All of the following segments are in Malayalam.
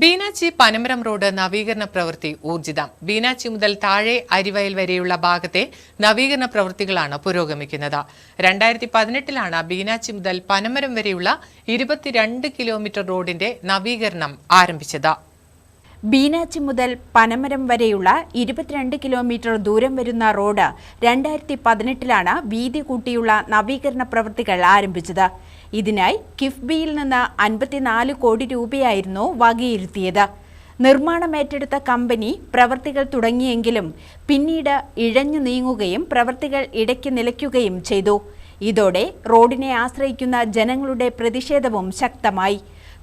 ബീനാച്ചി പനമരം റോഡ് നവീകരണ പ്രവൃത്തി ഊർജിതം. ബീനാച്ചി മുതൽ താഴെ അരിവയൽ വരെയുള്ള ഭാഗത്തെ നവീകരണ പ്രവൃത്തികളാണ് പുരോഗമിക്കുന്നത്. രണ്ടായിരത്തി പതിനെട്ടിലാണ് ബീനാച്ചി മുതൽ പനമരം വരെയുള്ള ഇരുപത്തിരണ്ട് കിലോമീറ്റർ റോഡിന്റെ നവീകരണം ആരംഭിച്ചത്. ബീനാച്ചി മുതൽ പനമരം വരെയുള്ള ഇരുപത്തിരണ്ട് കിലോമീറ്റർ ദൂരം വരുന്ന റോഡ് രണ്ടായിരത്തി പതിനെട്ടിലാണ് വീതി കൂട്ടിയുള്ള നവീകരണ പ്രവൃത്തികൾ ആരംഭിച്ചത്. ഇതിനായി കിഫ്ബിയിൽ നിന്ന് അൻപത്തിനാല് കോടി രൂപയായിരുന്നു വകയിരുത്തിയത്. നിർമ്മാണം ഏറ്റെടുത്ത കമ്പനി പ്രവൃത്തികൾ തുടങ്ങിയെങ്കിലും പിന്നീട് ഇഴഞ്ഞു നീങ്ങുകയും പ്രവൃത്തികൾ ഇടയ്ക്ക് നിലയ്ക്കുകയും ചെയ്തു. ഇതോടെ റോഡിനെ ആശ്രയിക്കുന്ന ജനങ്ങളുടെ പ്രതിഷേധവും ശക്തമായി.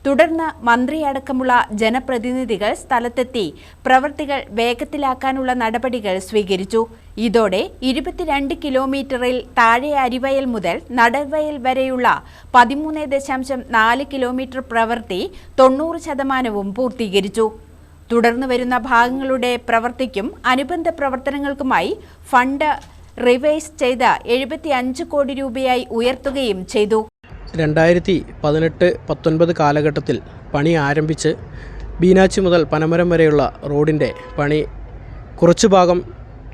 തുടർന്ന് മന്ത്രിയടക്കമുള്ള ജനപ്രതിനിധികൾ സ്ഥലത്തെത്തി പ്രവൃത്തികൾ വേഗത്തിലാക്കാനുള്ള നടപടികൾ സ്വീകരിച്ചു. ഇതോടെ ഇരുപത്തിരണ്ട് കിലോമീറ്ററിൽ താഴെ അരിവയൽ മുതൽ നടവയൽ വരെയുള്ള പതിമൂന്ന് ദശാംശം നാല് കിലോമീറ്റർ പ്രവൃത്തി തൊണ്ണൂറ് ശതമാനവും പൂർത്തീകരിച്ചു. തുടർന്ന് വരുന്ന ഭാഗങ്ങളുടെ പ്രവൃത്തിക്കും അനുബന്ധ പ്രവർത്തനങ്ങൾക്കുമായി ഫണ്ട് റിവൈസ് ചെയ്ത് എഴുപത്തിയഞ്ച് കോടി രൂപയായി ഉയർത്തുകയും ചെയ്തു. രണ്ടായിരത്തി പതിനെട്ട് പത്തൊൻപത് കാലഘട്ടത്തിൽ പണി ആരംഭിച്ച് ബീനാച്ചി മുതൽ പനമരം വരെയുള്ള റോഡിന്റെ പണി കുറച്ചു ഭാഗം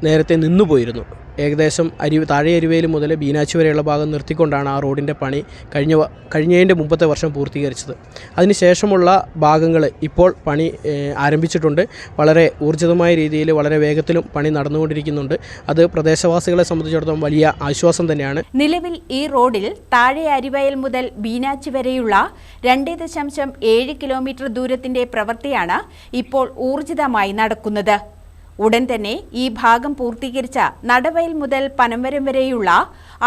നേരത്തെ നിന്നുപോയിരുന്നു. ഏകദേശം അരി താഴെ അരുവേൽ മുതൽ ബീനാച്ചി വരെയുള്ള ഭാഗം നിർത്തിക്കൊണ്ടാണ് ആ റോഡിന്റെ പണി കഴിഞ്ഞ കഴിഞ്ഞതിന്റെ മുമ്പത്തെ വർഷം പൂർത്തീകരിച്ചത്. അതിനുശേഷമുള്ള ഭാഗങ്ങൾ ഇപ്പോൾ പണി ആരംഭിച്ചിട്ടുണ്ട്. വളരെ ഊർജിതമായ രീതിയിൽ വളരെ വേഗത്തിലും പണി നടന്നുകൊണ്ടിരിക്കുന്നുണ്ട്. അത് പ്രദേശവാസികളെ സംബന്ധിച്ചിടത്തോളം വലിയ ആശ്വാസം തന്നെയാണ്. നിലവിൽ ഈ റോഡിൽ താഴെ അരിവയൽ മുതൽ ബീനാച്ചി വരെയുള്ള രണ്ട് ദശാംശം ഏഴ് കിലോമീറ്റർ ദൂരത്തിന്റെ പ്രവൃത്തിയാണ് ഇപ്പോൾ ഊർജിതമായി നടക്കുന്നത്. ഉടൻ തന്നെ ഈ ഭാഗം പൂർത്തീകരിച്ച നടവയൽ മുതൽ പനംവരം വരെയുള്ള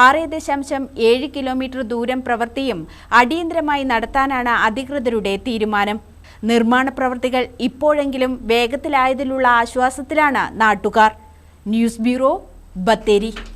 ആറ് ദശാംശം ഏഴ് കിലോമീറ്റർ ദൂരം പ്രവൃത്തിയും അടിയന്തരമായി നടത്താനാണ് അധികൃതരുടെ തീരുമാനം. നിർമ്മാണ പ്രവൃത്തികൾ ഇപ്പോഴെങ്കിലും വേഗത്തിലായതിലുള്ള ആശ്വാസത്തിലാണ് നാട്ടുകാർ. News bureau Bathery.